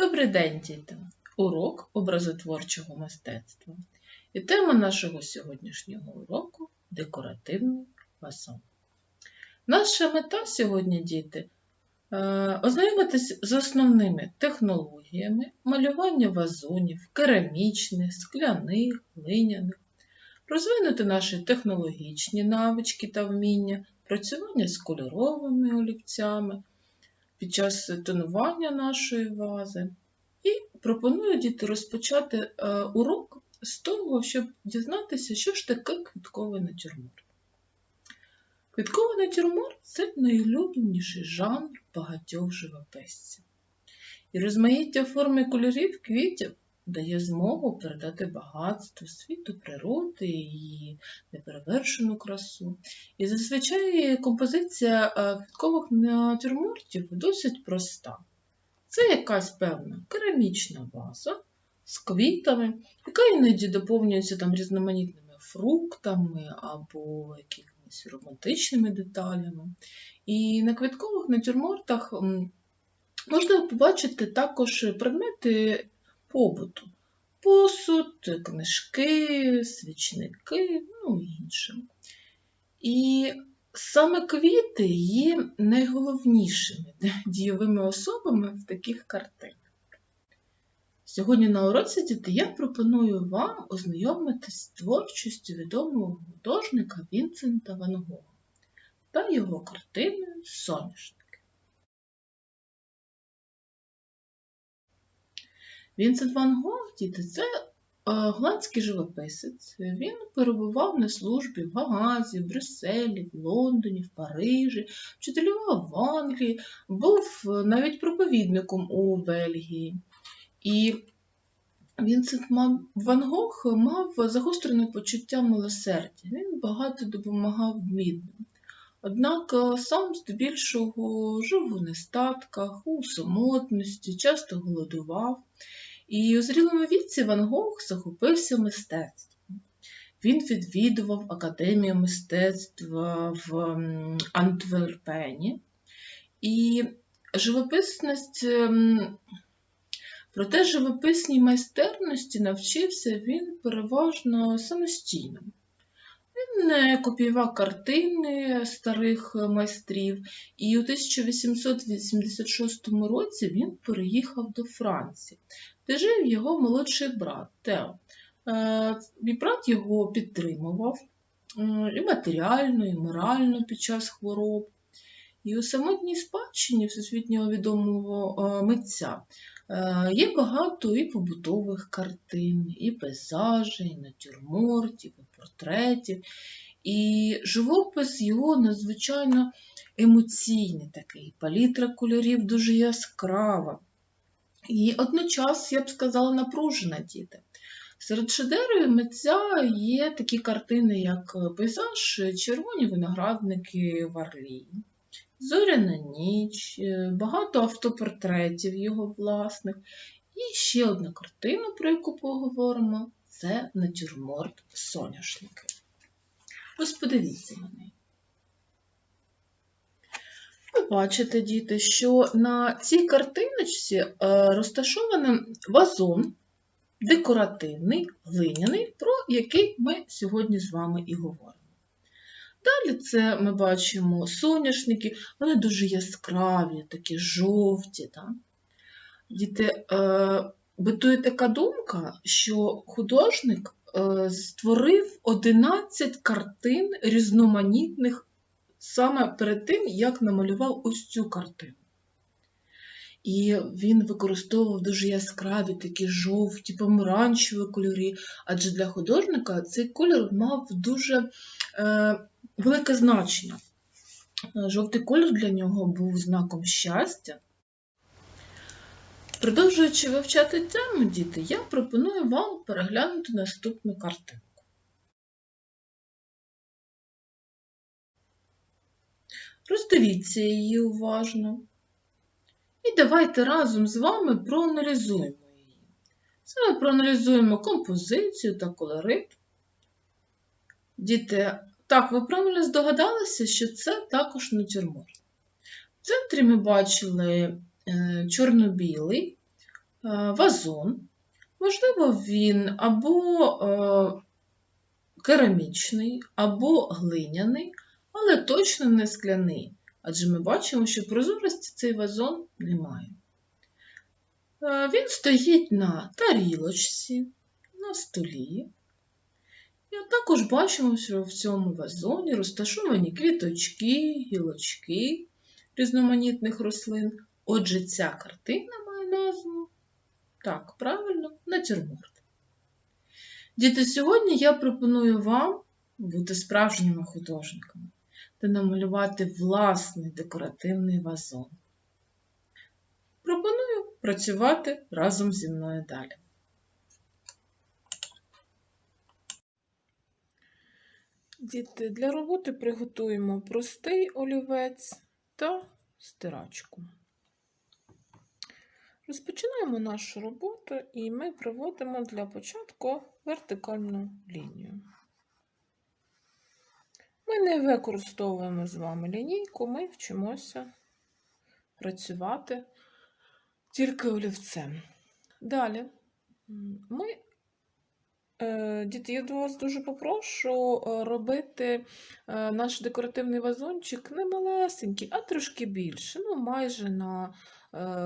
Добрий день, діти! Урок образотворчого мистецтва. І тема нашого сьогоднішнього уроку декоративний вазон. Наша мета сьогодні, діти, е, ознайомитись з основними технологіями малювання вазонів, керамічних, скляних, глиняних, розвинути наші технологічні навички та вміння, працювання з кольоровими олівцями під час тонування нашої вази. І пропоную діти розпочати е, урок з того, щоб дізнатися, що ж таке квітковий натюрморт. Квітковий натюрморт це найулюбленіший жанр багатьох живописців. І розмаїття форми кольорів квітів дає змогу передати багатство світу природи і її неперевершену красу. І зазвичай композиція е, квіткових натюрмортів досить проста. Це якась певна керамічна ваза з квітами, яка іноді доповнюється там різноманітними фруктами або якимись романтичними деталями. І на квіткових натюрмортах можна побачити також предмети побуту. Посуд, книжки, свічники, ну і інше. І саме квіти є найголовнішими дійовими особами в таких картинах. Сьогодні на уроці діти я пропоную вам ознайомитись з творчістю відомого художника Вінсента Ван Гога та його картиною Соняшник. Вінсент Ван Гог, діти, це голландський живописець. Він перебував на службі в Гаазі, в Брюсселі, в Лондоні, в Парижі, вчителював в Англії, був навіть проповідником у Бельгії. І Вінсент Ван Гог мав загострене почуття милосердя. Він багато допомагав бідним. Однак сам здебільшого жив у нестатках, у самотності, часто голодував. І у зрілому віці Ван Гог захопився мистецтвом. Він відвідував Академію мистецтва в Антверпені. І живописність, проте живописній майстерності навчився він переважно самостійно. Він не копіював картини старих майстрів, і у 1886 році він переїхав до Франції, де жив його молодший брат Тео. І брат його підтримував і матеріально, і морально під час хвороб. І у самотній спадщині всесвітнього відомого митця є багато і побутових картин, і пейзажів, і натюрмортів, і портретів. І живопис його надзвичайно емоційний такий, палітра кольорів дуже яскрава. І одночас, я б сказала, напружена діти. Серед шедеврів митця є такі картини, як пейзаж, червоні виноградники в Орлі, Зоряна ніч, багато автопортретів його власних. І ще одна картина, про яку поговоримо, це натюрморт соняшники. Ось подивіться на неї. Ви бачите, діти, що на цій картиночці розташований вазон декоративний, глиняний, про який ми сьогодні з вами і говоримо. Далі це ми бачимо соняшники, вони дуже яскраві, такі жовті. Так? Діти, е, битує така думка, що художник е, створив 11 картин різноманітних саме перед тим, як намалював ось цю картину. І він використовував дуже яскраві такі жовті, помаранчеві кольори, адже для художника цей кольор мав дуже е, велике значення. Жовтий кольор для нього був знаком щастя. Продовжуючи вивчати тему, діти, я пропоную вам переглянути наступну картинку. Роздивіться її уважно. І давайте разом з вами проаналізуємо її. Це ми проаналізуємо композицію та колорит. Діти, так, ви правильно здогадалися, що це також натюрморт. В центрі ми бачили е, чорно-білий, вазон. Можливо, він або е, керамічний, або глиняний, але точно не скляний, адже ми бачимо, що прозорості цей вазон не має. Е, Він стоїть на тарілочці, на столі. І також бачимо, що в цьому вазоні розташовані квіточки, гілочки різноманітних рослин. Отже, ця картина має назву. Так, правильно, натюрморт. Діти, сьогодні я пропоную вам бути справжніми художниками та намалювати власний декоративний вазон. Пропоную працювати разом зі мною далі. Діти, для роботи приготуємо простий олівець та стирачку. Розпочинаємо нашу роботу і ми проводимо для початку вертикальну лінію. Ми не використовуємо з вами лінійку, ми вчимося працювати тільки олівцем. Далі ми Е, Діти, я до вас дуже попрошу е, робити е, наш декоративний вазончик не малесенький, а трошки більше, ну майже на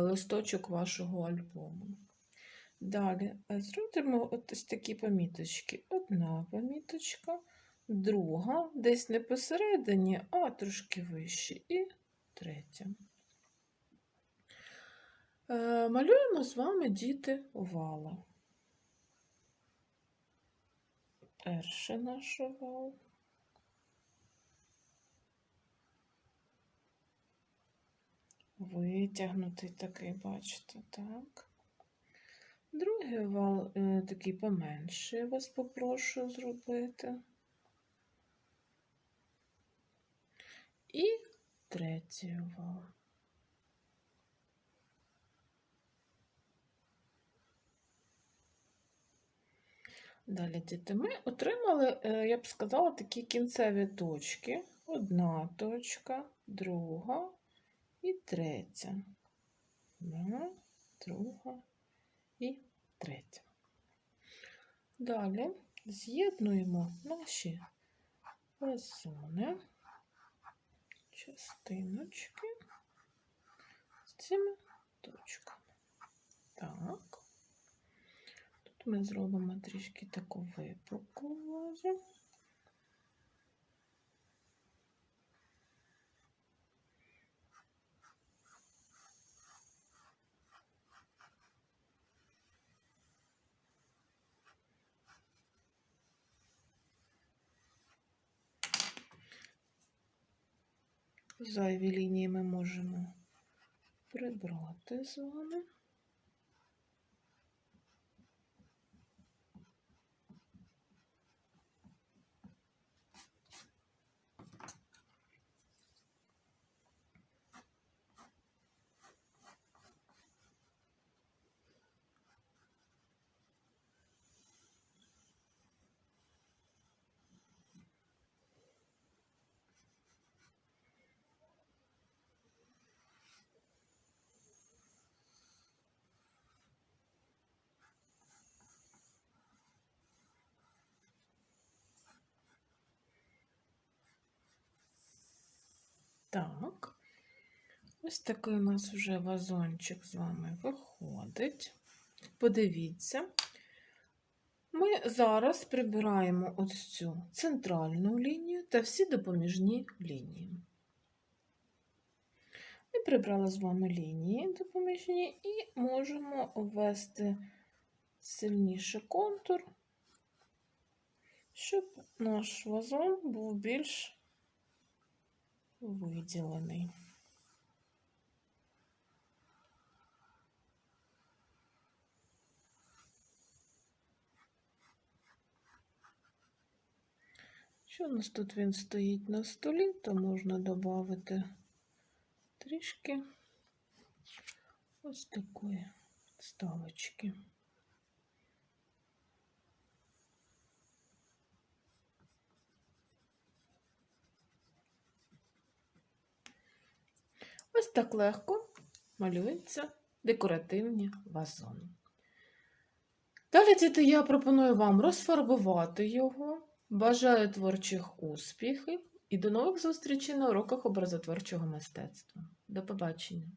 листочок вашого альбому. Далі зробимо ось такі поміточки. Одна поміточка, друга, десь не посередині, а трошки вище, і третя. Малюємо з вами діти овала. перше наш овал. Витягнутий такий, бачите, так. Другий овал е, такий поменший, я вас попрошу зробити. І третій овал. Далі, діти, ми отримали, е, я б сказала, такі кінцеві точки. Одна точка, друга і третя. Одна, друга і третя. Далі з'єднуємо наші вазони, частиночки з цими точками. Так. тут Ми зробимо трішки таку випруку вазу. Зайві лінії ми можемо прибрати з вами. Так, ось такий у нас вже вазончик з вами виходить. Подивіться, ми зараз прибираємо ось цю центральну лінію та всі допоміжні лінії. Ми прибрали з вами лінії допоміжні і можемо ввести сильніше контур, щоб наш вазон був більш виділений. Що у нас тут він стоїть на столі, то можна додати трішки ось такої ставочки. Ось так легко малюється декоративні вазони. Далі, діти, я пропоную вам розфарбувати його. Бажаю творчих успіхів і до нових зустрічей на уроках образотворчого мистецтва. До побачення!